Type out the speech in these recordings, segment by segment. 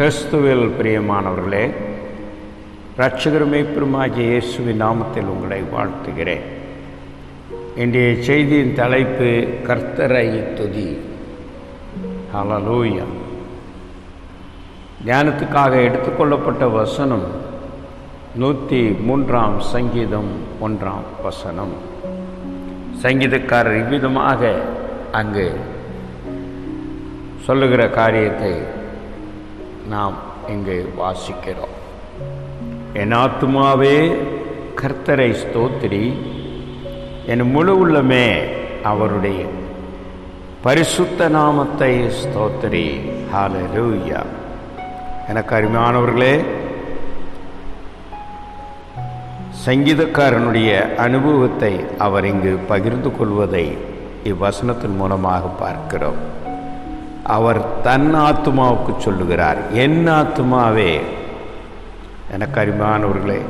கிறிஸ்துவில் பிரியமானவர்களே இரட்சகருமே இயேசுவின் நாமத்தில் உங்களை வாழ்த்துகிறேன். இன்றைய செய்தியின் தலைப்பு கர்த்தரை துதி. ஹலலூயா ஞானத்துக்காக எடுத்துக்கொள்ளப்பட்ட வசனம் நூற்றி மூன்றாம் சங்கீதம் ஒன்றாம் வசனம். சங்கீதக்காரர் இவ்விதமாக அங்கு சொல்லுகிற காரியத்தை நாம் இங்கு வாசிக்கிறோம். எனாத்துமாவே கர்த்தரை ஸ்தோத்திரி. என் முழு உள்ளமே அவருடைய பரிசுத்த நாமத்தை ஸ்தோத்திரி. ஹalleluya. எனக்கு அருமையானவர்களே சங்கீதக்காரனுடைய அனுபவத்தை அவர் இங்கு பகிர்ந்து கொள்வதை இவ்வசனத்தின் மூலமாக பார்க்கிறோம். அவர் தன் ஆத்மாவுக்கு சொல்லுகிறார் என் ஆத்மாவே எனக்கு அறிமானவர்களே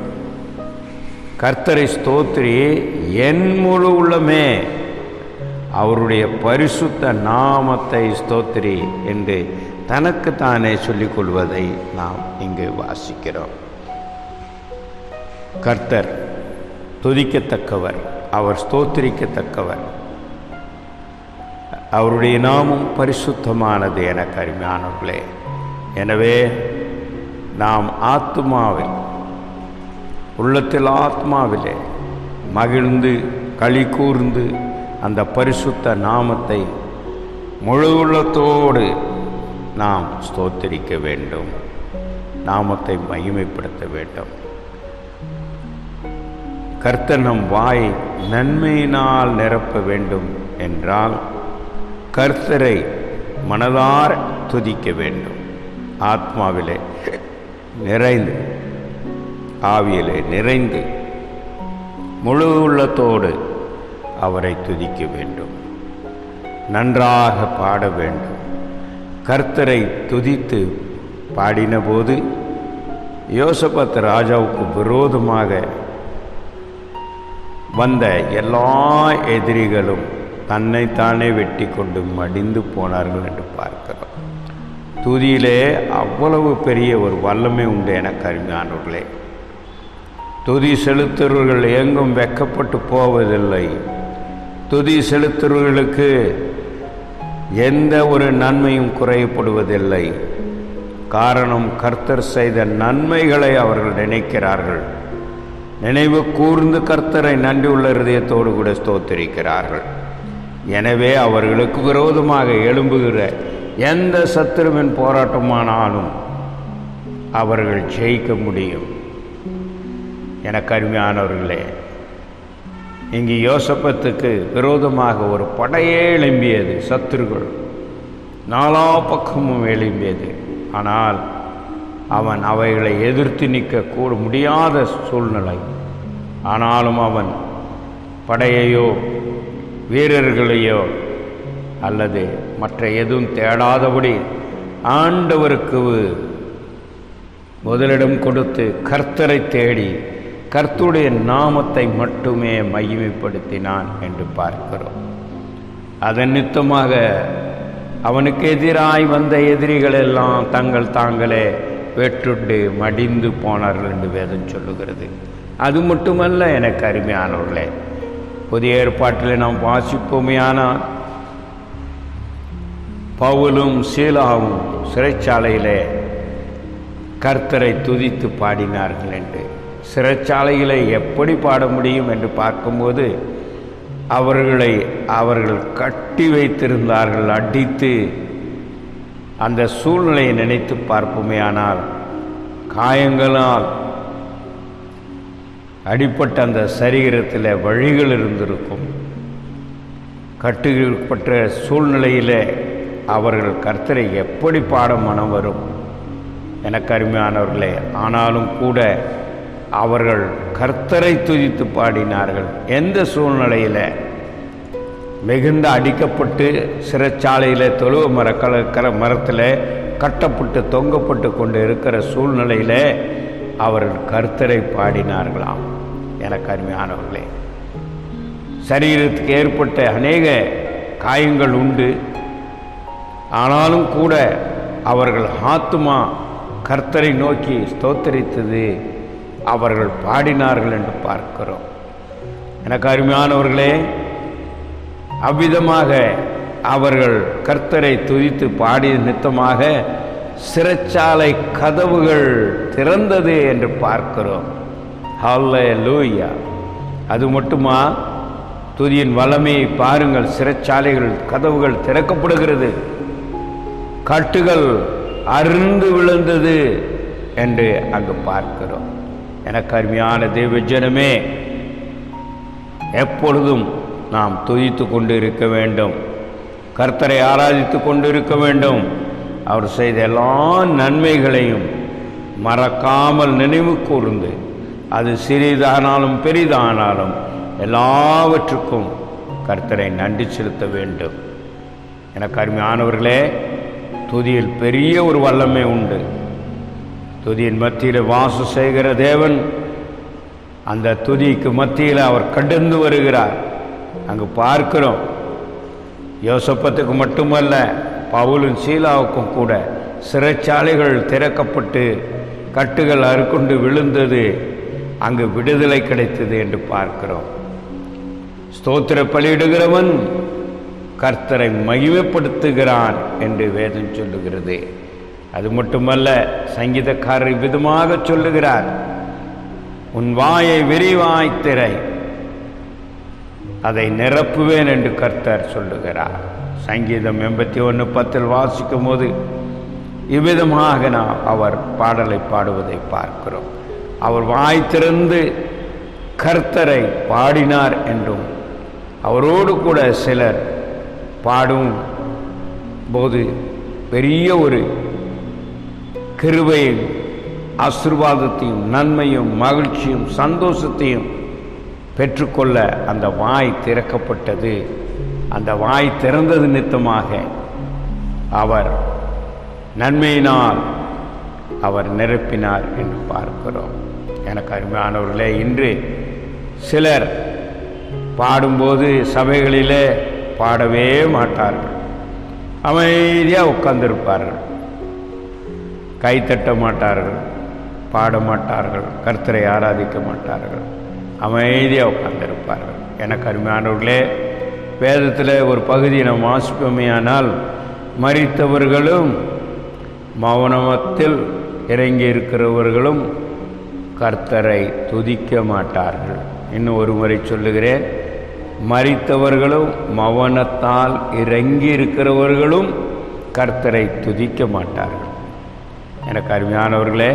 கர்த்தரை ஸ்தோத்திரி என் முழு உள்ளமே அவருடைய பரிசுத்த நாமத்தை ஸ்தோத்திரி என்று தனக்கு தானே சொல்லிக்கொள்வதை நாம் இங்கு வாசிக்கிறோம். கர்த்தர் துதிக்கத்தக்கவர் அவர் ஸ்தோத்திரிக்கத்தக்கவர். அவருடைய நாமும் பரிசுத்தமானது எனக்கு அருமையானவர்களே எனவே நாம் ஆத்மாவில் உள்ளத்தில் ஆத்மாவிலே மகிழ்ந்து களி கூர்ந்து அந்த பரிசுத்த நாமத்தை முழு உள்ளத்தோடு நாம் ஸ்தோத்தரிக்க வேண்டும். நாமத்தை மகிமைப்படுத்த வேண்டும். கர்த்தனம் வாய் நன்மையினால் நிரப்ப வேண்டும் என்றால் கர்த்தரை மனதார துதிக்க வேண்டும். ஆத்மாவிலே நிறைந்து ஆவியிலே நிறைந்து முழு உள்ளத்தோடு அவரை துதிக்க வேண்டும். நன்றாக பாட வேண்டும். கர்த்தரை துதித்து பாடினபோது யோசபத் ராஜாவுக்கு விரோதமாக வந்த எல்லா எதிரிகளும் தன்னைத்தானே வெட்டி கொண்டு மடிந்து போனார்கள் என்று பார்க்கிறோம். துதியிலே அவ்வளவு பெரிய ஒரு வல்லமை உண்டு எனக்கு அருமையானவர்களே துதி செலுத்துறவர்கள் எங்கும் வெக்கப்பட்டு போவதில்லை. துதி செலுத்துறவர்களுக்கு எந்த ஒரு நன்மையும் குறையப்படுவதில்லை காரணம் கர்த்தர் செய்த நன்மைகளை அவர்கள் நினைக்கிறார்கள். நினைவு கூர்ந்து கர்த்தரை நன்றியுள்ள இருதயத்தோடு கூட ஸ்தோத்திரிக்கிறார்கள். எனவே அவர்களுக்கு விரோதமாக எழும்புகிற எந்த சத்துருவின் போராட்டமானாலும் அவர்கள் ஜெயிக்க முடியும். எனக்கு அருமையானவர்களே இங்கு யோசப்பத்துக்கு விரோதமாக ஒரு படையே எழும்பியது சத்துருகள் நாலா பக்கமும் எழும்பியது. ஆனால் அவன் அவைகளை எதிர்த்து நிற்க கூட முடியாத சூழ்நிலை. ஆனாலும் அவன் படையையோ வீரர்களையோ அல்லது மற்ற எதுவும் தேடாதபடி ஆண்டவருக்கு முதலிடம் கொடுத்து கர்த்தரை தேடி கர்த்துடைய நாமத்தை மட்டுமே மகிமைப்படுத்தினான் என்று பார்க்கிறோம். அதன் நித்தமாக அவனுக்கு எதிராய் வந்த எதிரிகள் எல்லாம் தங்கள் தாங்களே வெற்றுண்டு மடிந்து போனார்கள் என்று வேதம் சொல்லுகிறது. அது மட்டுமல்ல எனக்கு அருமையானவர்களே புதிய ஏற்பாட்டில் நாம் வாசிப்போமையானால் பவுலும் சீலாவும் சிறைச்சாலையிலே கர்த்தரை துதித்து பாடினார்கள் என்று. சிறைச்சாலைகளை எப்படி பாட முடியும் என்று பார்க்கும்போது அவர்களை அவர்கள் கட்டி வைத்திருந்தார்கள் அடித்து. அந்த சூழ்நிலையை நினைத்து பார்ப்போமே ஆனால் காயங்களால் அடிப்பட்ட அந்த சரீரத்தில் வழிகள் இருந்திருக்கும். கட்டுப்பட்ட சூழ்நிலையில் அவர்கள் கர்த்தரை எப்படி பாட மனம் வரும்? எனக்கு அருமையானவர்களே ஆனாலும் கூட அவர்கள் கர்த்தரை துதித்து பாடினார்கள். எந்த சூழ்நிலையில்? மிகுந்த அடிக்கப்பட்டு சிறைச்சாலையில் தொழுவ மர கலக்கிற மரத்தில் கட்டப்பட்டு தொங்கப்பட்டு கொண்டு இருக்கிற சூழ்நிலையில் அவர்கள் கர்த்தரை பாடினார்களாம். எனக்கு அருமையானவர்களே சரீரத்துக்கு ஏற்பட்ட அநேக காயங்கள் உண்டு. ஆனாலும் கூட அவர்கள் ஆத்துமா கர்த்தரை நோக்கி ஸ்தோத்தரித்தது அவர்கள் பாடினார்கள் என்று பார்க்கிறோம். எனக்கு அருமையானவர்களே அவ்விதமாக அவர்கள் கர்த்தரை துதித்து பாடிய நித்தமாக சிறைச்சாலை கதவுகள் திறந்தது என்று பார்க்கிறோம். லூயா அது மட்டுமா? துதியின் வளமையை பாருங்கள் சிறைச்சாலைகள் கதவுகள் திறக்கப்படுகிறது. கட்டுகள் அருந்து விழுந்தது என்று அங்கு பார்க்கிறோம். எனக்கு அருமையான தெய்வ எப்பொழுதும் நாம் துதித்து கொண்டு இருக்க வேண்டும். கர்த்தரை ஆராதித்து கொண்டு இருக்க வேண்டும். அவர் செய்த எல்லா நன்மைகளையும் மறக்காமல் நினைவு கூர்ந்து அது சிறிதானாலும் பெரிதானாலும் எல்லாவற்றுக்கும் கர்த்தரை நன்றி செலுத்த வேண்டும். எனக்கு அருமையானவர்களே துதியில் பெரிய ஒரு வல்லமை உண்டு. துதியின் மத்தியில் வாசம் செய்கிற தேவன் அந்த துதிக்கு மத்தியில் அவர் கடந்து வருகிறார். அங்கு பார்க்கிறோம் யோசப்பத்துக்கு மட்டுமல்ல பவுலும் சீலாவுக்கும் கூட சிறைச்சாலைகள் திறக்கப்பட்டு கட்டுகள் அறுக்குண்டு விழுந்தது அங்கு விடுதலை கிடைத்தது என்று பார்க்கிறோம். ஸ்தோத்திர பலியிடுகிறவன் கர்த்தரை மகிமைப்படுத்துகிறான் என்று வேதம் சொல்லுகிறது. அது மட்டுமல்ல சங்கீதக்காரர் விதமாக சொல்லுகிறார். உன் வாயை விரிவாய் திரை அதை நிரப்புவேன் என்று கர்த்தர் சொல்லுகிறார். சங்கீதம் எண்பத்தி ஒன்று பத்தில் வாசிக்கும் போது இவ்விதமாக நாம் அவர் பாடலை பாடுவதை பார்க்கிறோம். அவர் வாய் திறந்து கர்த்தரை பாடினார் என்றும் அவரோடு கூட சிலர் பாடும் போது பெரிய ஒரு கிருபையும் ஆசிர்வாதத்தையும் நன்மையும் மகிழ்ச்சியும் சந்தோஷத்தையும் பெற்றுக்கொள்ள அந்த வாய் திறக்கப்பட்டது. அந்த வாய் திறந்தது நித்தமாக. அவர் நன்மையினால் அவர் நிரப்பினார் என்று பார்க்கிறோம். எனக்கு அருமையானவர்களே இன்று சிலர் பாடும்போது சபைகளிலே பாடவே மாட்டார்கள். அமைதியாக உட்கார்ந்திருப்பார்கள். கை தட்ட மாட்டார்கள் பாட மாட்டார்கள் கர்த்தரை ஆராதிக்க மாட்டார்கள். அமைதியாக உட்கார்ந்திருப்பார்கள். எனக்கு அருமையானவர்களே வேதத்தில் ஒரு பகுதியை நாம் வாசிப்போமேயானால் மறித்தவர்களும் மௌனமத்தில் இறங்கி இருக்கிறவர்களும் கர்த்தரை துதிக்க மாட்டார்கள். இன்னும் ஒரு முறை சொல்லுகிறேன். மறித்தவர்களும் மௌனத்தால் இறங்கி இருக்கிறவர்களும் கர்த்தரை துதிக்க மாட்டார்கள். எனக்கு அருமையானவர்களே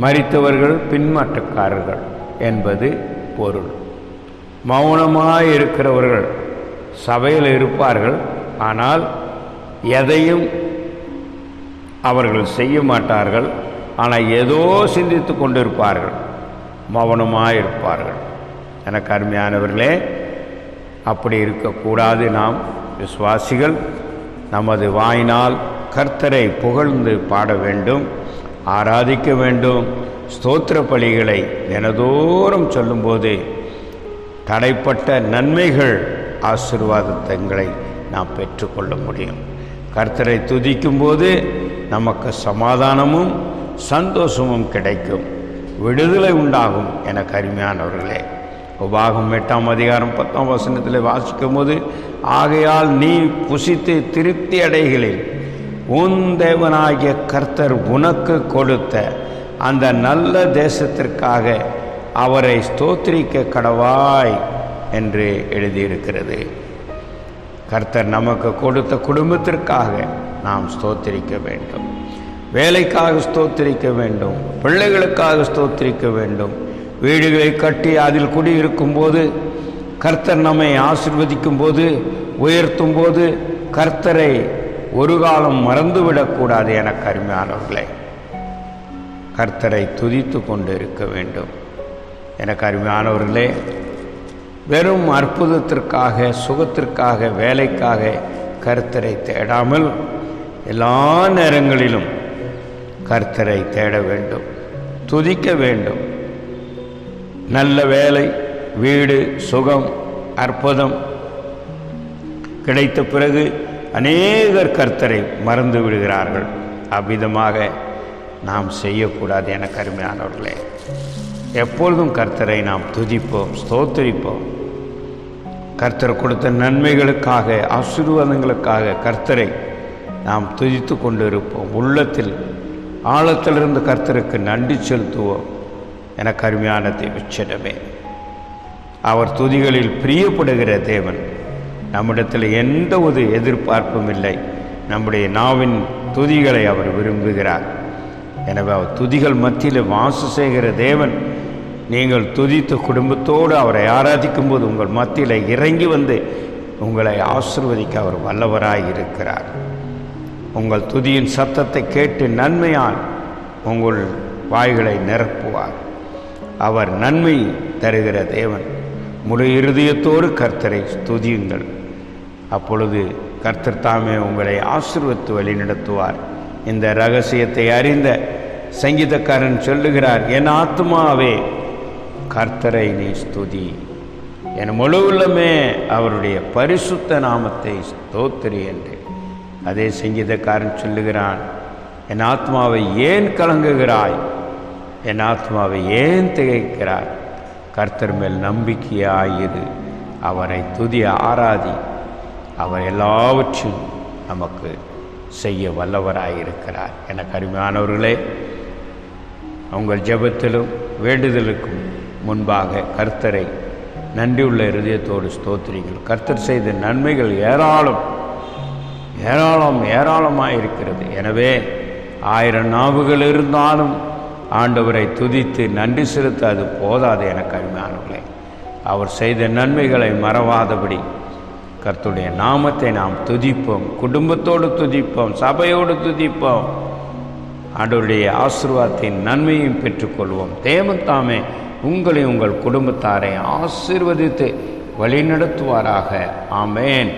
மறித்தவர்கள் பின்மாற்றக்காரர்கள் என்பது பொருள். மௌனமாக இருக்கிறவர்கள் சபையில் இருப்பார்கள் ஆனால் எதையும் அவர்கள் செய்ய மாட்டார்கள் ஆனால் ஏதோ சிந்தித்து கொண்டிருப்பார்கள் மௌனமாக இருப்பார்கள் எனக்கு அருமையானவர்களே அப்படி இருக்கக்கூடாது நாம் விசுவாசிகள். நமது வாயினால் கர்த்தரை புகழ்ந்து பாட வேண்டும் ஆராதிக்க வேண்டும். ஸ்தோத்திர பலிகளை தினதோறும் சொல்லும்போது தடைப்பட்ட நன்மைகள் ஆசிர்வாதத்தங்களை நாம் பெற்றுக்கொள்ள முடியும். கர்த்தரை துதிக்கும்போது நமக்கு சமாதானமும் சந்தோஷமும் கிடைக்கும். விடுதலை உண்டாகும் என கருமையானவர்களே. உபாகம் எட்டாம் அதிகாரம் பத்தாம் வசனத்தில் வாசிக்கும் போது ஆகையால் நீ புசித்து திருப்தி அடைகளில் உன் தேவனாகிய கர்த்தர் உனக்கு கொடுத்த அந்த நல்ல தேசத்திற்காக அவரை ஸ்தோத்திரிக்க கடவாய் என்று எழுதியிருக்கிறது. கர்த்தர் நமக்கு கொடுத்த குடும்பத்திற்காக நாம் ஸ்தோத்திரிக்க வேண்டும். வேலைக்காக ஸ்தோத்திரிக்க வேண்டும். பிள்ளைகளுக்காக ஸ்தோத்திரிக்க வேண்டும். வீடுகளை கட்டி அதில் குடியிருக்கும் போது கர்த்தர் நம்மை ஆசிர்வதிக்கும் போது உயர்த்தும் போது கர்த்தரை ஒரு காலம் மறந்துவிடக்கூடாது என கருமையானவர்களே கர்த்தரை துதித்து கொண்டு இருக்க வேண்டும். எனக்கு அருமையானவர்களே வெறும் அற்புதத்திற்காக சுகத்திற்காக வேலைக்காக கருத்தரை தேடாமல் எல்லா நேரங்களிலும் கர்த்தரை தேட வேண்டும் துதிக்க வேண்டும். நல்ல வேலை வீடு சுகம் அற்புதம் கிடைத்த பிறகு அநேகர் கர்த்தரை மறந்து விடுகிறார்கள். அவ்விதமாக நாம் செய்யக்கூடாது என கருமையானவர்களே எப்பொழுதும் கர்த்தரை நாம் துதிப்போம் ஸ்தோத்தரிப்போம். கர்த்தர் கொடுத்த நன்மைகளுக்காக ஆசீர்வாதங்களுக்காக கர்த்தரை நாம் துதித்து கொண்டு இருப்போம் உள்ளத்தில் ஆழத்திலிருந்து கர்த்தருக்கு நன்றி செலுத்துவோம். என கருமையான தேவச்சிடமே அவர் துதிகளில் பிரியப்படுகிற தேவன். நம்மிடத்தில் எந்த ஒரு எதிர்பார்ப்பும் இல்லை. நம்முடைய நாவின் துதிகளை அவர் விரும்புகிறார். எனவே அவர் துதிகள் மத்தியில் வாசு செய்கிற தேவன். நீங்கள் துதித்த குடும்பத்தோடு அவரை ஆராதிக்கும் போது உங்கள் மத்தியில் இறங்கி வந்து உங்களை ஆசிர்வதிக்க அவர் வல்லவராய் இருக்கிறார். உங்கள் துதியின் சத்தத்தை கேட்டு நன்மையால் உங்கள் வாய்களை நிரப்புவார். அவர் நன்மை தருகிற தேவன். முழு இருதயத்தோடு கர்த்தரை துதியுங்கள். அப்பொழுது கர்த்தர் தாமே உங்களை ஆசிர்வத்து வழி நடத்துவார் இந்த ரகசியத்தை அறிந்த சங்கீதக்காரன் சொல்லுகிறார் என் ஆத்மாவே கர்த்தரை நீ ஸ்துதி. என் முழுவலுமே அவருடைய பரிசுத்த நாமத்தை ஸ்தோத்திரி என்று. அதே சங்கீதக்காரன் சொல்லுகிறான் என் ஆத்மாவை ஏன் கலங்குகிறாய்? என் ஆத்மாவை ஏன் திகைக்கிறாய்? கர்த்தர் மேல் நம்பிக்கையாயிரு. அவரை துதி ஆராதி. அவர் எல்லாவற்றையும் நமக்கு செய்ய வல்லவராயிருக்கிறார் என கருமையானவர்களே உங்கள் ஜெபத்திலும் வேண்டுதலுக்கும் முன்பாக கர்த்தரை நன்றியுள்ள இருதயத்தோடு ஸ்தோத்திரிங்கள் கர்த்தர் செய்த நன்மைகள் ஏராளம். ஏராளம் ஏராளமாக இருக்கிறது. எனவே ஆயிரம் நாவுகள் இருந்தாலும் ஆண்டவரை துதித்து நன்றி செலுத்த அது போதாது என அருமையானவர்களே. அவர் செய்த நன்மைகளை மறவாதபடி கர்த்துடைய நாமத்தை நாம் துதிப்போம். குடும்பத்தோடு துதிப்போம் சபையோடு துதிப்போம். ஆண்டவருடைய ஆசிர்வாதத்தின் நன்மையும் பெற்றுக்கொள்வோம். தேவன் தாமே உங்களை உங்கள் குடும்பத்தாரை ஆசீர்வதித்து வழிநடத்துவாராக. ஆமேன்.